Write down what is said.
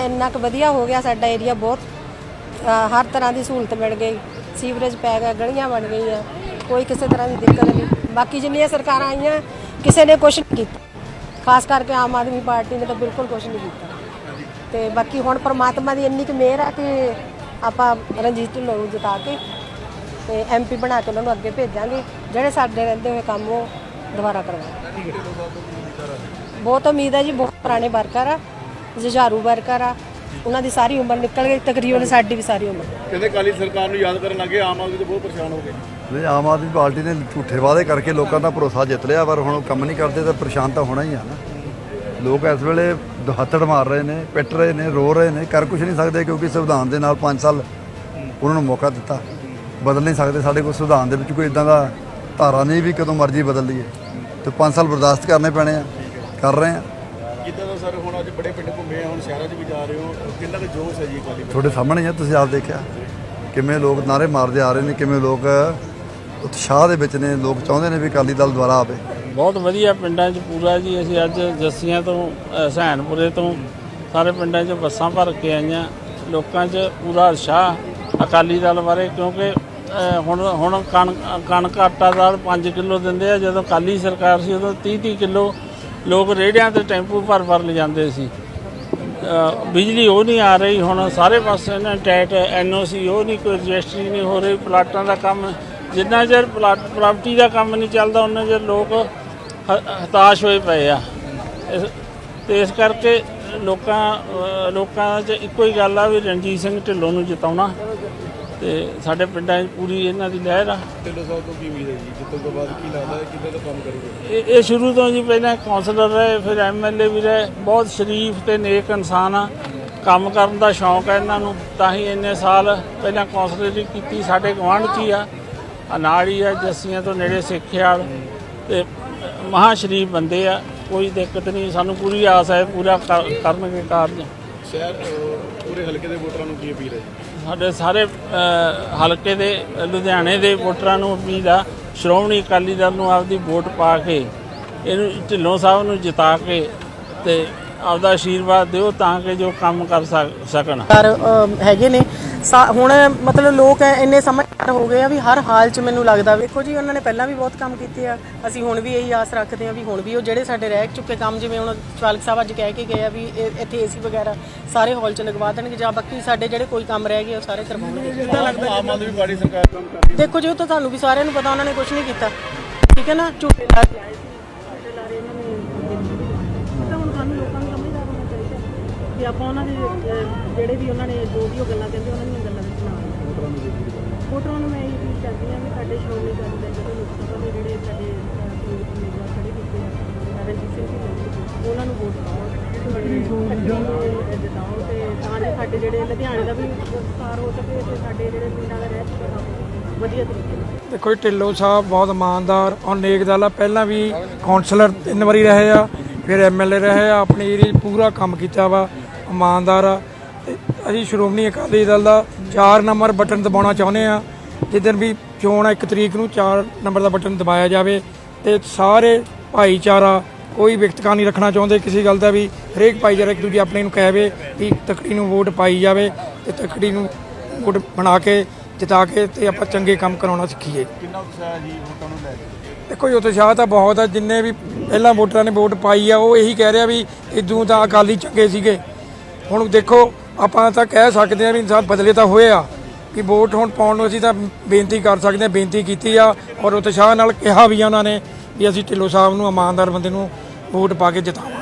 ਇੰਨਾ ਕੁ ਵਧੀਆ ਹੋ ਗਿਆ ਸਾਡਾ ਏਰੀਆ ਬਹੁਤ ਅ, ਹਰ ਤਰ੍ਹਾਂ ਦੀ ਸਹੂਲਤ ਮਿਲ ਗਈ। ਸੀਵਰੇਜ ਪੈ ਗਿਆ ਗਲੀਆਂ ਬਣ ਗਈਆਂ ਕੋਈ ਕਿਸੇ ਤਰ੍ਹਾਂ ਦੀ ਦਿੱਕਤ ਨਹੀਂ। ਬਾਕੀ ਜਿੰਨੀਆਂ ਸਰਕਾਰਾਂ ਆਈਆਂ ਕਿਸੇ ਨੇ ਕੁਝ ਨਹੀਂ ਕੀਤਾ। ਖਾਸ ਕਰਕੇ ਆਮ ਆਦਮੀ ਪਾਰਟੀ ਨੇ ਤਾਂ ਬਿਲਕੁਲ ਕੁਝ ਨਹੀਂ ਕੀਤਾ। ਤੇ ਬਾਕੀ ਹੁਣ ਪ੍ਰਮਾਤਮਾ ਦੀ ਇੰਨੀ ਕੁ ਮਿਹਰ ਹੈ ਕਿ ਆਪਾਂ ਰਣਜੀਤ ਢਿੱਲੋਂ ਨੂੰ ਜਿਤਾ ਕੇ ਤੇ ਐਮਪੀ ਬਣਾ ਕੇ ਉਹਨਾਂ ਨੂੰ ਅੱਗੇ ਭੇਜਾਂਗੇ। ਜਿਹੜੇ ਸਾਡੇ ਰਹਿੰਦੇ ਹੋਏ ਕੰਮ ਉਹ ਦੁਬਾਰਾ ਕਰਵਾਉਣਗੇ ਬਹੁਤ ਉਮੀਦ ਹੈ ਜੀ ਬਹੁਤ ਪੁਰਾਣੇ ਵਰਕਰ ਆ। ਜੁਝਾਰੂ ਵਰਕਰ ਆ ਉਹਨਾਂ ਦੀ ਸਾਰੀ ਉਮਰ ਨਿਕਲ ਗਈ ਤਕਰੀਬਨ ਸਾਡੀ ਵੀ ਸਾਰੀ ਉਮਰ। ਕਹਿੰਦੇ ਕਾਲੀ ਸਰਕਾਰ ਨੂੰ ਯਾਦ ਕਰਨ ਲੱਗੇ ਆਮ ਆਦਮੀ ਤੋਂ ਬਹੁਤ ਪਰੇਸ਼ਾਨ ਹੋ ਗਏ। ਨਹੀਂ ਆਮ ਆਦਮੀ ਪਾਰਟੀ ਨੇ ਝੂਠੇ ਵਾਅਦੇ ਕਰਕੇ ਲੋਕਾਂ ਦਾ ਭਰੋਸਾ ਜਿੱਤ ਲਿਆ ਪਰ ਹੁਣ ਉਹ ਕੰਮ ਨਹੀਂ ਕਰਦੇ ਤਾਂ ਪਰੇਸ਼ਾਨ ਤਾਂ ਹੋਣਾ ਹੀ ਆ ਨਾ। ਲੋਕ ਇਸ ਵੇਲੇ ਹੱਥੜ ਮਾਰ ਰਹੇ ਨੇ ਪਿੱਟ ਰਹੇ ਨੇ ਰੋ ਰਹੇ ਨੇ ਕਰ ਕੁਝ ਨਹੀਂ ਸਕਦੇ ਕਿਉਂਕਿ ਸੰਵਿਧਾਨ ਦੇ ਨਾਲ 5 ਸਾਲ ਉਹਨਾਂ ਨੂੰ ਮੌਕਾ ਦਿੱਤਾ। ਬਦਲ ਨਹੀਂ ਸਕਦੇ ਸਾਡੇ ਕੋਲ ਸੰਵਿਧਾਨ ਦੇ ਵਿੱਚ ਕੋਈ ਇਦਾਂ ਦਾ ਧਾਰਾ ਨਹੀਂ ਵੀ ਕਦੋਂ ਮਰਜ਼ੀ ਬਦਲ ਲਈਏ। ਤੇ 5 ਸਾਲ ਬਰਦਾਸ਼ਤ ਕਰਨੇ ਪੈਣੇ ਆ ਕਰ ਰਹੇ ਆ। ਸਰ ਹੁਣ ਅੱਜ ਬੜੇ ਪਿੰਡ ਘੁੰਮੇ ਆ ਹੁਣ ਸ਼ਹਿਰਾਂ 'ਚ ਵੀ ਜਾ ਰਹੇ ਹੋ। ਕਿੰਨਾ ਕੁ ਜੋਸ਼ ਹੈ ਜੀ ਕਾਲੀ ਤੁਹਾਡੇ ਸਾਹਮਣੇ ਆ ਤੁਸੀਂ ਆਪ ਦੇਖਿਆ। ਕਿਵੇਂ ਲੋਕ ਨਾਰੇ ਮਾਰਦੇ ਆ ਰਹੇ ਨੇ ਕਿਵੇਂ ਲੋਕ ਉਤਸ਼ਾਹ ਦੇ ਵਿੱਚ ਨੇ ਲੋਕ ਚਾਹੁੰਦੇ ਨੇ ਵੀ ਅਕਾਲੀ ਦਲ ਦੁਆਰਾ ਆਵੇ। ਬਹੁਤ ਵਧੀਆ ਪਿੰਡਾਂ 'ਚ ਪੂਰਾ ਜੀ ਅਸੀਂ ਅੱਜ ਜੱਸੀਆਂ ਤੋਂ ਅ, ਸਹਿਣਪੁਰੇ ਤੋਂ ਸਾਰੇ ਪਿੰਡਾਂ 'ਚ ਬੱਸਾਂ ਭਰ ਕੇ ਆਈਆਂ। ਲੋਕਾਂ 'ਚ ਪੂਰਾ ਉਤਸ਼ਾਹ ਅਕਾਲੀ ਦਲ ਬਾਰੇ ਕਿਉਂਕਿ ਹੁਣ ਹੁਣ ਕਣ ਕਣਕ ਆਟਾ ਦਾਲ 5 ਕਿਲੋ ਦਿੰਦੇ ਆ ਜਦੋਂ ਅਕਾਲੀ ਸਰਕਾਰ ਸੀ ਉਦੋਂ 30 30 ਕਿਲੋ ਲੋਕ ਰੇੜਿਆਂ ਤੇ ਟੈਂਪੂ ਭਰ ਭਰ ਲਿਜਾਂਦੇ ਸੀ। ਬਿਜਲੀ ਉਹ ਨਹੀਂ ਆ ਰਹੀ, ਹੁਣ ਸਾਰੇ ਪਾਸੇ ਨਾ ਟੈਟ, ਐਨਓਸੀ, ਉਹ ਨਹੀਂ, ਕੋਈ ਰਜਿਸਟਰੀ ਨਹੀਂ ਹੋ ਰਹੀ, ਪਲਾਟਾਂ ਦਾ ਕੰਮ ਜਿੰਨਾ ਚਿਰ ਪਲਾਟ, ਪ੍ਰਾਪਰਟੀ ਦਾ ਕੰਮ ਨਹੀਂ ਚੱਲਦਾ ਉਹਨਾਂ ਚਿਰ ਲੋਕ ਹ- ਹਤਾਸ਼ ਹੋਏ ਪਏ ਆ। ਇਸ- ਤੇ ਇਸ ਕਰਕੇ ਲੋਕਾਂ ਲੋਕਾਂ 'ਚ ਇੱਕੋ ਹੀ ਗੱਲ ਆ ਵੀ ਰਣਜੀਤ ਸਿੰਘ ਢਿੱਲੋਂ ਨੂੰ ਜਿਤਾਉਣਾ। ਤੇ ਸਾਡੇ ਪਿੰਡਾਂ 'ਚ ਪੂਰੀ ਇਹਨਾਂ ਦੀ ਲਹਿਰ ਆ। ਢਿੱਲੋਂ ਸਾਹਿਬ ਤੋਂ ਕੀ ਉਮੀਦ ਹੈ ਜੀ? ਜਿੱਤੋਂ ਤੋਂ ਬਾਅਦ ਕੀ ਲੱਗਦਾ ਹੈ? ਕਿੱਦਾਂ ਦਾ ਕੰਮ ਕਰੂਗੇ? ਇਹ ਇਹ ਸ਼ੁਰੂ ਤੋਂ ਜੀ ਪਹਿਲਾਂ ਕਾਉਂਸਲਰ ਰਹੇ ਫਿਰ ਐਮਐਲਏ ਵੀ ਰਹੇ। ਬਹੁਤ ਸ਼ਰੀਫ ਤੇ ਨੇਕ ਇਨਸਾਨ ਆ। ਕੰਮ ਕਰਨ ਦਾ ਸ਼ੌਂਕ ਹੈ ਇਹਨਾਂ ਨੂੰ। ਤਾਂ ਹੀ ਇੰਨੇ ਸਾਲ ਪਹਿਲਾਂ ਕਾਉਂਸਲਰੀ ਕੀਤੀ। ਸਾਡੇ ਗੁਆਂਢ 'ਚ ਹੀ ਆ। ਹੀ ਆ ਜੱਸੀਆਂ ਤੋਂ ਨੇੜੇ ਸਿੱਖਿਆਲ। ਤੇ ਮਹਾ ਸ਼ਰੀਫ ਬੰਦੇ ਆ। ਕੋਈ ਦਿੱਕਤ ਨਹੀਂ। ਸਾਨੂੰ ਪੂਰੀ ਆਸ ਹੈ ਪੂਰਾ ਕਰ- ਕਰਨਗੇ ਕਾਰਜ। ਸ਼ਹਿਰ ਪੂਰੇ ਹਲਕੇ ਦੇ ਵੋਟਰਾਂ ਨੂੰ ਕੀ ਅਪੀਲ ਹੈ? ਸਾਡੇ ਸਾਰੇ ਹਲਕੇ ਦੇ ਲੁਧਿਆਣੇ ਦੇ ਵੋਟਰਾਂ ਨੂੰ ਉਮੀਦ ਆ ਸ਼੍ਰੋਮਣੀ ਅਕਾਲੀ ਦਲ ਨੂੰ ਆਪਦੀ ਵੋਟ ਪਾ ਕੇ ਇਹਨੂੰ ਢਿੱਲੋਂ ਸਾਹਿਬ ਨੂੰ ਜਿਤਾ ਕੇ ਤੇ ਆਪਦਾ ਆਸ਼ੀਰਵਾਦ ਦਿਓ ਤਾਂ ਕਿ ਜੋ ਕੰਮ ਕਰ ਸਕ- ਸਕਣ। ਹੈਗੇ ਨੇ ਸਾ- ਹੁਣ ਮਤਲਬ ਲੋਕ ਇੰਨੇ ਸਮਝਦਾਰ ਹੋ ਗਏ ਆ ਵੀ ਹਰ ਹਾਲ 'ਚ ਮੈਨੂੰ ਲੱਗਦਾ ਵੇਖੋ ਜੀ ਉਹਨਾਂ ਨੇ ਪਹਿਲਾਂ ਵੀ ਬਹੁਤ ਕੰਮ ਕੀਤੇ ਆ। ਅਸੀਂ ਹੁਣ ਵੀ ਇਹੀ ਆਸ ਰੱਖਦੇ ਆ ਵੀ ਹੁਣ ਵੀ ਉਹ ਜਿਹੜੇ ਸਾਡੇ ਰਹਿ ਚੁੱਕੇ ਕੰਮ ਜਿਵੇਂ ਹੁਣ ਚਾਲਕ ਸਾਹਿਬ ਅੱਜ ਕਹਿ ਕੇ ਗਏ ਆ ਵੀ ਇਹ- ਇੱਥੇ ਏਸੀ ਵਗੈਰਾ ਸਾਰੇ ਹਾਲ 'ਚ ਲਗਵਾ ਦੇਣਗੇ ਜਾਂ ਬਾਕੀ ਸਾਡੇ ਜਿਹੜੇ ਕੋਈ ਕੰਮ ਰਹਿ ਗਏ ਉਹ ਸਾਰੇ ਕਰਵਾਉਣਗੇ। ਆਮ ਆਦਮੀ ਪਾਰਟੀ ਸਰਕਾਰ ਕੰਮ ਕਰ ਰਹੀ ਦੇਖੋ ਜੀ ਉਹ ਤਾਂ ਤੁਹਾਨੂੰ ਵੀ ਸਾਰਿਆਂ ਨੂੰ ਪਤਾ ਉਹਨਾਂ ਨੇ ਕੁਝ ਨਹੀਂ ਕੀਤਾ। ਠੀਕ ਹੈ ਨਾ? ਝੂਠੇ ਲਾ ਕੇ ਆਏ ਸੀ ਝੂਠੇ ਲਾ ਰਹੇ ਉਹਨਾਂ ਨੇ ਤਾਂ ਹੁਣ ਸਾਨੂੰ ਲੋਕਾਂ ਨੂੰ ਕਿ ਆਪਾਂ ਉਹਨਾਂ ਦੇ ਅਹ, ਜਿਹੜੇ ਵੀ ਉਹਨਾਂ ਨੇ ਜੋ ਵੀ ਉਹ ਗੱਲਾਂ ਕਹਿੰਦੇ ਉਹਨਾਂ ਦੀਆਂ ਗੱਲਾਂ ਵਿੱਚ ਨਾ ਆਈਏ ਵੋਟਰਾਂ ਨੂੰ ਮੈਂ ਇਹ ਅਪੀਲ ਕਰਦੀ ਹਾਂ ਵੀ ਸਾਡੇ ਸ਼੍ਰੋਮਣੀ ਅਕਾਲੀ ਦਲ ਜਿਹੜੇ ਲੋਕ ਸਭਾ ਦੇ ਜਿਹੜੇ ਸਾਡੇ ਅਹ, ਕੋਈ ਉਮੀਦਵਾਰ ਖੜੇ ਕੀਤੇ ਆ ਰਣਜੀਤ ਸਿੰਘ ਢਿੱਲੋਂ ਉਹਨਾਂ ਨੂੰ ਵੋਟ ਪਾਓ। ਤੇ ਜਿਤਾਓ ਤੇ ਤਾਂ ਜੋ ਸਾਡੇ ਜਿਹੜੇ ਲੁਧਿਆਣੇ ਦਾ ਵੀ ਵਿਸਤਾਰ ਹੋ ਸਕੇ ਤੇ ਸਾਡੇ ਜਿਹੜੇ ਪਿੰਡਾਂ ਦਾ ਰਹਿ ਚੁੱਕਾ ਕੰਮ ਵਧੀਆ ਤਰੀਕੇ ਨਾਲ। ਦੇਖੋ ਜੀ ਢਿੱਲੋਂ ਸਾਹਿਬ ਬਹੁਤ ਇਮਾਨਦਾਰ ਔਰ ਨੇਕ ਦਲ ਆ ਪਹਿਲਾਂ ਵੀ ਕਾਉਂਸਲਰ ਤਿੰਨ ਵਾਰੀ ਰਹੇ ਆ ਫਿਰ ਐਮਐਲਏ ਰਹੇ ਆ ਆਪਣੀ ਏਰੀਆ 'ਚ ਪੂਰਾ ਕੰਮ ਕੀਤਾ ਵਾ। ਇਮਾਨਦਾਰ ਆ। ਤੇ ਅਸੀਂ ਸ਼੍ਰੋਮਣੀ ਅਕਾਲੀ ਦਲ ਦਾ 4 ਨੰਬਰ ਬਟਨ ਦਬਾਉਣਾ ਚਾਹੁੰਦੇ ਆ। ਜਿੱਦਣ ਵੀ ਚੋਣ ਆ 1 ਤਰੀਕ ਨੂੰ 4 ਨੰਬਰ ਦਾ ਬਟਨ ਦਬਾਇਆ ਜਾਵੇ ਤੇ ਸਾਰੇ ਭਾਈਚਾਰਾ ਕੋਈ ਵਿਅਕਤਕਾ ਨਹੀਂ ਰੱਖਣਾ ਚਾਹੁੰਦੇ। ਕਿਸੇ ਗੱਲ ਦਾ ਵੀ ਹਰੇਕ ਭਾਈਚਾਰਾ ਇੱਕ ਦੂਜੇ ਆਪਣੇ ਨੂੰ ਕਹਵੇ ਵੀ ਤਕੜੀ ਨੂੰ ਵੋਟ ਪਾਈ ਜਾਵੇ ਤੇ ਤਕੜੀ ਨੂੰ ਵੋਟ ਬਣਾ ਕੇ ਜਿਤਾ ਕੇ ਤੇ ਆਪਾਂ ਚੰਗੇ ਕੰਮ ਕਰਾਉਣਾ ਸਿੱਖੀਏ। ਕਿੰਨਾ ਉਤਸ਼ਾਹ ਜੀ ਵੋਟਾਂ ਨੂੰ ਲੈ ਕੇ? ਦੇਖੋ ਜੀ ਉਤਸ਼ਾਹ ਤਾਂ ਬਹੁਤ ਆ। ਜਿੰਨੇ ਵੀ ਪਹਿਲਾਂ ਵੋਟਰਾਂ ਨੇ ਵੋਟ ਪਾਈ ਆ ਉਹ ਇਹੀ ਕਹਿ ਰਿਹਾ ਵੀ ਇਦੋਂ ਤਾਂ ਅਕਾਲੀ ਚੰਗੇ ਸੀਗੇ। ਹੁਣ ਦੇਖੋ, ਆਪਾਂ ਤਾਂ ਕਹਿ ਸਕਦੇ ਆ ਵੀ ਇਨਸਾਨ ਬਦਲੇ ਤਾਂ ਹੋਏ ਆ, ਕਿ ਵੋਟ ਹੁਣ ਪਾਉਣ ਨੂੰ ਅਸੀਂ ਤਾਂ ਬੇਨਤੀ ਕਰ ਸਕਦੇ ਆ ਬੇਨਤੀ ਕੀਤੀ ਆ, ਔਰ ਉਤਸ਼ਾਹ ਨਾਲ ਕਿਹਾ ਵੀ ਆ ਉਹਨਾਂ ਨੇ ਵੀ ਅਸੀਂ ਢਿੱਲੋਂ ਸਾਹਿਬ ਨੂੰ, ਇਮਾਨਦਾਰ ਬੰਦੇ ਨੂੰ ਵੋਟ ਪਾ ਕੇ ਜਿਤਾਵਾਂਗੇ।